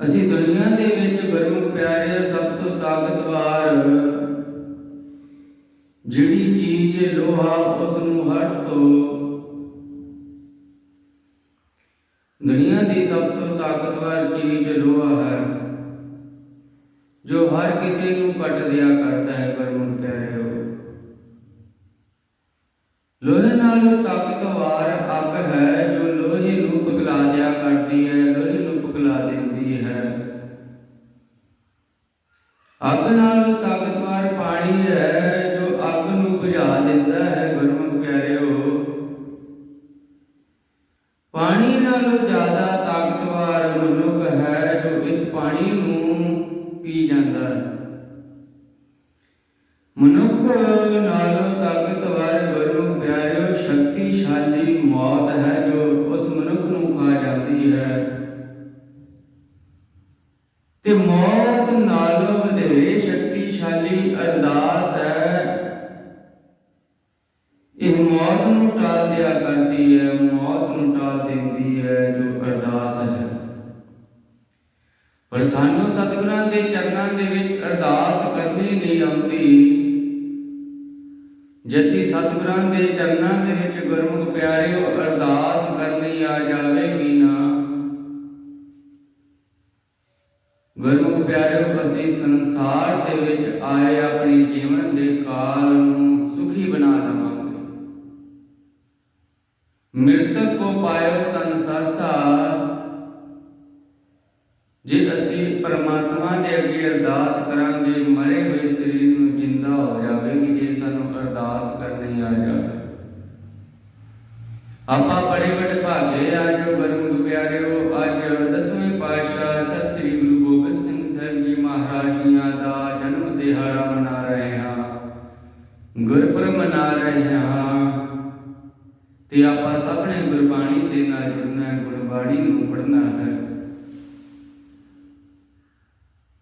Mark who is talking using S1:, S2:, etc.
S1: ਅਸੀਂ ਦੁਨੀਆ ਦੇ ਵਿੱਚ ਗੁਰਮੁਖ ਪਿਆਰੇ ਸਭ ਤੋਂ ਤਾਕਤਵਰ। ਜਿਹੜੀ ਚੀਜ਼ ਲੋਹਾ ਉਸ ਨੂੰ ਹਰ ਤੋਂ ਦੁਨੀਆ ਦੀ ਸਭ ਤੋਂ ਤਾਕਤਵਰ ਚੀਜ਼ ਲੋਹਾ ਹੈ, ਜੋ ਹਰ ਕਿਸੇ ਨੂੰ ਕੱਟ ਦਿਆ ਕਰਦਾ ਹੈ ਗੁਰਮੁਖ ਪਿਆਰਿਓ। ਲੋਹੇ ਨਾਲ ਤਾਕਤਵਰ ਅੱਗ ਹੈ, ਜੋ ਲੋਹੇ ਨੂੰ ਪਿਘਲਾ ਦਿਆ ਕਰਦੀ ਹੈ। ਲੋਹੇ ਨੂੰ ਪਿਘਲਾ ਦਿੰਦੀ ਹੈ ਅੱਗ ਨਾਲ ਤਾਕਤਵਰ ਪਾਣੀ ਹੈ, ਜੋ ਅੱਗ ਨੂੰ ਬੁਝਾ ਦਿੰਦਾ ਹੈ ਵਰੋਂ ਕਹਿ ਰਹੇ ਹੋ ਪਾਣੀ ਨਾਲੋਂ ਜ਼ਿਆਦਾ ਤਾਕਤਵਰ ਮਨੁੱਖ ਹੈ, ਜੋ ਇਸ ਪਾਣੀ ਨੂੰ ਪੀ ਜਾਂਦਾ ਹੈ। ਮਨੁੱਖ ਨਾਲੋਂ ਤਾਕਤਵਰ ਗੁਰਮੁਖ ਪਿਆਰਿਓ, ਸ਼ਕਤੀਸ਼ਾਲੀ ਮੌਤ ਹੈ। ਤੇ ਮੌਤ ਨਾਲੋਂ ਵਧੇਰੇ ਸ਼ਕਤੀਸ਼ਾਲੀ ਅਰਦਾਸ ਹੈ। ਇਹ ਮੌਤ ਨੂੰ ਟਾਲ ਦਿਆ ਕਰਦੀ ਹੈ, ਮੌਤ ਨੂੰ ਟਾਲ ਦਿੰਦੀ ਹੈ ਜੋ ਅਰਦਾਸ ਹੈ। ਪਰ ਸਾਨੂੰ ਸਤਿਗੁਰਾਂ ਦੇ ਚਰਨਾਂ ਦੇ ਵਿੱਚ ਅਰਦਾਸ ਕਰਨੀ ਨਹੀਂ ਆਉਂਦੀ। ਜੇ ਸਤਿਗੁਰਾਂ ਦੇ ਚਰਨਾਂ ਦੇ ਵਿੱਚ ਗੁਰਮੁਖ ਪਿਆਰਿਓ ਗੁਰੂ ਪਿਆਰਿਓ, ਅਸੀਂ ਸੰਸਾਰ ਦੇ ਵਿੱਚ ਆਏ ਆਪਣੇ ਜੀਵਨ ਦੇ ਕਾਲ ਨੂੰ ਸੁਖੀ ਬਣਾ ਲਵਾਂਗੇ। ਮਿਰਤਕ ਕੋ ਪਾਇਓ ਤਨ ਸਾਸਾ। ਜੇ ਅਸੀਂ ਪਰਮਾਤਮਾ ਦੇ ਅੱਗੇ ਅਰਦਾਸ ਕਰਾਂਗੇ, ਮਰੇ ਹੋਏ ਸਰੀਰ ਨੂੰ ਜਿੰਦਾ ਹੋ ਜਾਵੇਗੀ, ਜੇ ਸਾਨੂੰ ਅਰਦਾਸ ਕਰਨੀ ਆ ਜਾਵੇ। ਆਪਾਂ ਬੜੇ ਬੜੇ ਭਾਗੇ ਆ ਜੋ ਗੁਰੂ ਪਿਆਰਿਓ, ਅੱਜ ਦਸਵੇਂ ਪਾਤਸ਼ਾਹ ਦਿਹਾੜਾ ਮਨਾ ਰਹੇ ਹਾਂ, ਗੁਰਪੁਰਬ ਮਨਾ ਰਹੇ ਹਾਂ। ਤੇ ਆਪਾਂ ਸਭ ਨੇ ਗੁਰਬਾਣੀ ਦੇ ਨਾਲ ਜੁੜਨਾ ਹੈ, ਗੁਰਬਾਣੀ ਨੂੰ ਪੜ੍ਹਨਾ ਹੈ।